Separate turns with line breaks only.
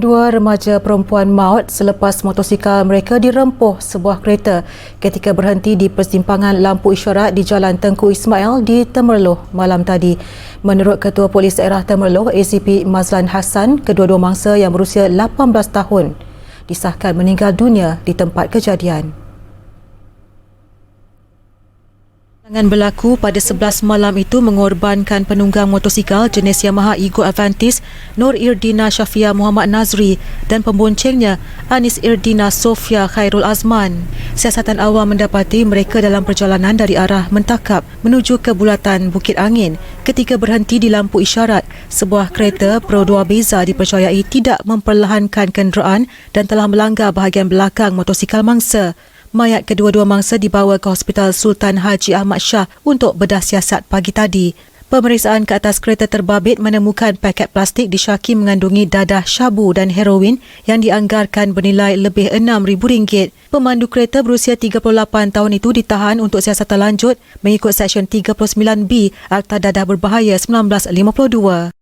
Dua remaja perempuan maut selepas motosikal mereka dirempuh sebuah kereta ketika berhenti di persimpangan lampu isyarat di Jalan Tengku Ismail di Temerloh malam tadi. Menurut Ketua Polis Daerah Temerloh, ACP Mazlan Hassan, kedua-dua mangsa yang berusia 18 tahun disahkan meninggal dunia di tempat kejadian. Serangan berlaku pada 11 malam itu mengorbankan penunggang motosikal jenis Yamaha Ego Avantis Nur Irdina Syafia Muhammad Nazri dan pemboncengnya Anis Irdina Sofia Khairul Azman. Siasatan awam mendapati mereka dalam perjalanan dari arah Mentakap menuju ke Bulatan Bukit Angin ketika berhenti di lampu isyarat. Sebuah kereta Pro 2 Beza dipercayai tidak memperlahankan kenderaan dan telah melanggar bahagian belakang motosikal mangsa. Mayat kedua-dua mangsa dibawa ke Hospital Sultan Haji Ahmad Shah untuk bedah siasat pagi tadi. Pemeriksaan ke atas kereta terbabit menemukan paket plastik disyaki mengandungi dadah syabu dan heroin yang dianggarkan bernilai lebih RM6,000. Pemandu kereta berusia 38 tahun itu ditahan untuk siasatan lanjut mengikut Seksyen 39B Akta Dadah Berbahaya 1952.